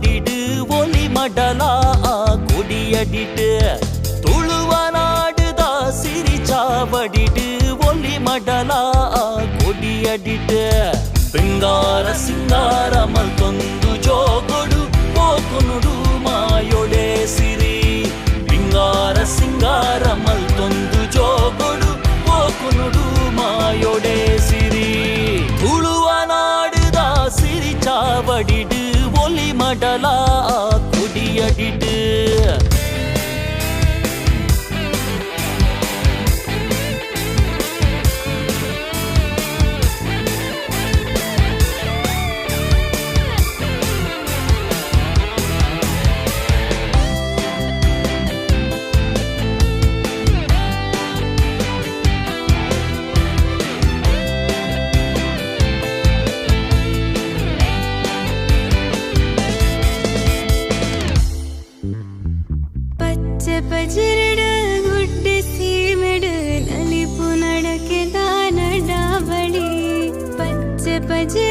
ஆடிடு ஒலி மடலா கொடியடிட்டு துழுவனாடுதா சிரிச்சாவடிடு ஒலி மடலா கொடியடிட்டு பிங்கார சிங்காரமல் தொங்க மடலா குடியடிட்டு ಗಜರಡ ಗುಡ್ಡೆ ಸೀಮೆಡ ನಲಿಪು ನಡಕೆದ ನಡಾವಳಿ ಪಚ್ಚೆ ಪಜೆ